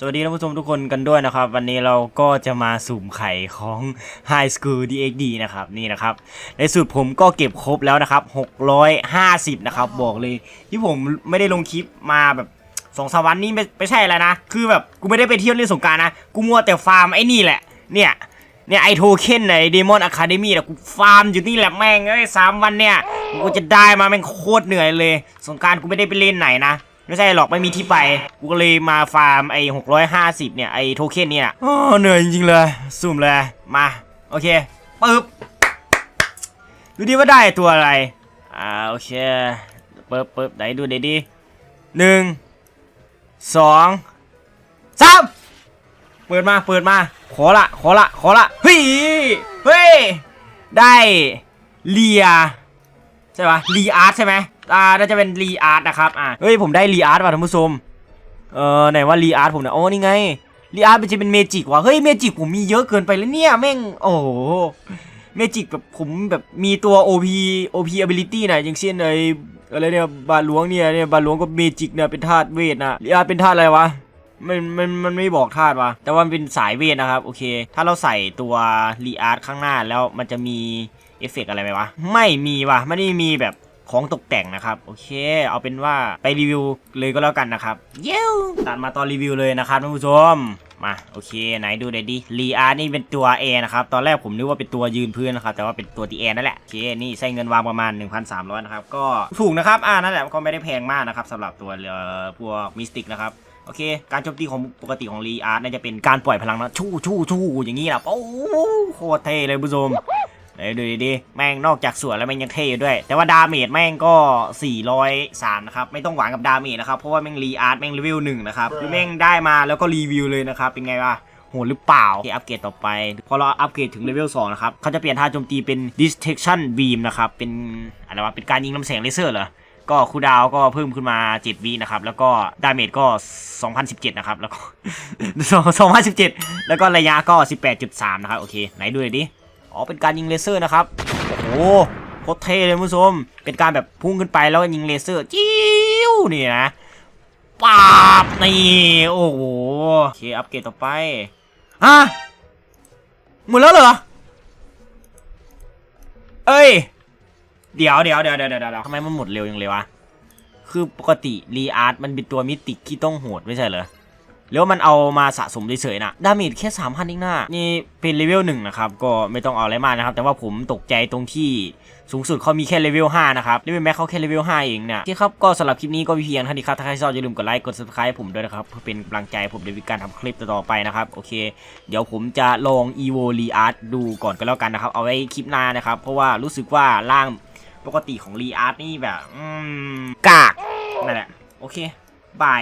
สวัสดีท่านผู้ชมทุกคนกันด้วยนะครับ วันนี้เราก็จะมาสุ่มไข่ของ High School DxD นะครับนี่นะครับ ในสุดผมก็เก็บครบแล้วนะครับ 650 นะครับ บอกเลยที่ผมไม่ได้ลงคลิปมาแบบสองสามวันนี้ไม่ไม่ใช่อะไรนะ คือแบบกูไม่ได้ไปเที่ยวเล่นสงการนะ กูมัวแต่ฟาร์มไอ้นี่แหละ เนี่ยเนี่ยไอโทเค็นในเดมอนอะคาเดมี่นะกูฟาร์มอยู่นี่แหละแม่งเอ้ยสามวันเนี่ยกูจะได้มาแม่งโคตรเหนื่อยเลย สงการกูไม่ได้ไปเล่นไหนนะ ไม่ใช่หรอกไม่มีที่ไป กูก็เลยมาฟาร์มไอ้650เนี่ยไอ้โทเค็นเนี่ยโอ้เหนื่อยจริงๆเลยสุ่มเลย มา โอเคปึ๊บดูดิว่าได้ตัวอะไร อ่าโอเคปึ๊บปึ๊บไหนดูเดี๋ยวดิหนึ่งสองสามเปิดมาเปิดมา ขอละขอละขอละเฮ้ยเฮ้ยได้เลียใช่ปะรีอาร์ตใช่ไหม อ่าน่าจะเป็นรีอาร์ตนะครับอ่าเฮ้ยผมได้รีอาร์ตว่ะท่านผู้ชมเออไหนว่ารีอาร์ตผมนะโอ้นี่ไงรีอาร์ตมันจะเป็นเมจิกว่ะเฮ้ยเมจิกผมมีเยอะเกินไปแล้วเนี่ยแม่งโอ้โหเมจิกแบบผมแบบมีตัว OP OP ability นะอย่างเช่นไอ้อะไรเนี่ยบาหลวงเนี่ยเนี่ยบาหลวงก็เมจิกเนี่ยเป็นธาตุเวทนะรีอาร์ตเป็นธาตุอะไรวะมันมันมันไม่บอกธาตุวะแต่ว่ามันเป็นสายเวทนะครับโอเค ถ้าเราใส่ตัวรีอาร์ตข้างหน้าแล้วมันจะมีเอฟเฟกต์อะไรไหมวะไม่มีวะไม่ได้มีแบบ ของตกแต่งนะครับ โอเค เอาเป็นว่าไปรีวิวเลยก็แล้วกันนะครับ เย้ตัดมาตอนรีวิวเลยนะครับท่านผู้ชมมาโอเคไหนดูหน่อยดิรีอาร์นี่เป็นตัว A นะครับ ตอนแรกผมนึกว่าเป็นตัวยืนพื้นนะครับ แต่ว่าเป็นตัวตีแอนั่นแหละโอเคนี่ใช้เงินวางประมาณ 1,300 นะครับ ก็ถูกนะครับ อ่านั่นแหละก็ไม่ได้แพงมากนะครับสำหรับตัวเอ่อพวกมิสติกนะครับโอเค การโจมตีของปกติของรีอาร์ตน่าจะเป็นการปล่อยพลังนะ ชู่ชู่ชู่อย่างนี้นะโอ้โหโคตรเท่เลยผู้ชม ไหนดูดิๆแม่งนอกจากสวยแล้วแม่งยังเท่อยู่ด้วย แต่ว่าดาเมจแม่งก็ 403 นะครับ ไม่ต้องหวังกับดาเมจนะครับ เพราะว่าแม่งรีอาร์ตแม่งเลเวลหนึ่งนะครับคือแม่งได้มาแล้วก็รีวิวเลยนะครับ เป็นไงวะโหดหรือเปล่าโอเคอัปเกรดต่อไป พอเราอัปเกรดถึงเลเวล2นะครับเขาจะเปลี่ยนท่าโจมตีเป็น detection beam นะครับ เป็นอะไรวะเป็นการยิงลำแสงเลเซอร์เหรอก็คูลดาวน์ก็เพิ่มขึ้นมา 7วินะครับ แล้วก็ดาเมจก็ 2017 นะครับ แล้วก็ 2017 แล้วก็ระยะก็ 18.3 นะครับ โอเค ไหนดูหน่อยดิ อ๋อเป็นการยิงเลเซอร์นะครับโอ้โหโคตรเท่เลยคุณผู้ชมเป็นการแบบพุ่งขึ้นไปแล้วก็ยิงเลเซอร์จิ้วนี่นะปาบนี่โอ้โหโอเคอัปเกรดต่อไปฮะหมดแล้วเหรอเอ้ยเดี๋ยวเดี๋ยวเดี๋ยวเดี๋ยวเดี๋ยวทำไมมันหมดเร็วยังเลยวะคือปกติรีอาร์ตมันเป็นตัวมิติที่ต้องโหดไม่ใช่เหรอ แล้วมันเอามาสะสมเฉยๆนะดาเมจแค่3 0 0 0เองนะนี่เป็นเลเวลหนึ่งนะครับ ก็ไม่ต้องเอาอะไรมากนะครับ แต่ว่าผมตกใจตรงที่สูงสุดเขามีแค่เลเวล5นะครับเลเวลแม็กเขาแค่เลเวล5เองเนี่ยโอเคครับ ก็สำหรับคลิปนี้ก็เพียงเท่านี้ครับ ถ้าใครชอบอย่าลืมกดไลค์ กด subscribe ให้ผมด้วยนะครับ เพื่อเป็นกำลังใจผมในการทำคลิปต่อไปนะครับ โอเค เดี๋ยวผมจะลอง evo r e art ดูก่อนก็แล้วกันนะครับ เอาไว้คลิปหน้านะครับ เพราะว่ารู้สึกว่าร่างปกติของ re art นี่แบบอืมกากนั่นแหละโอเคบาย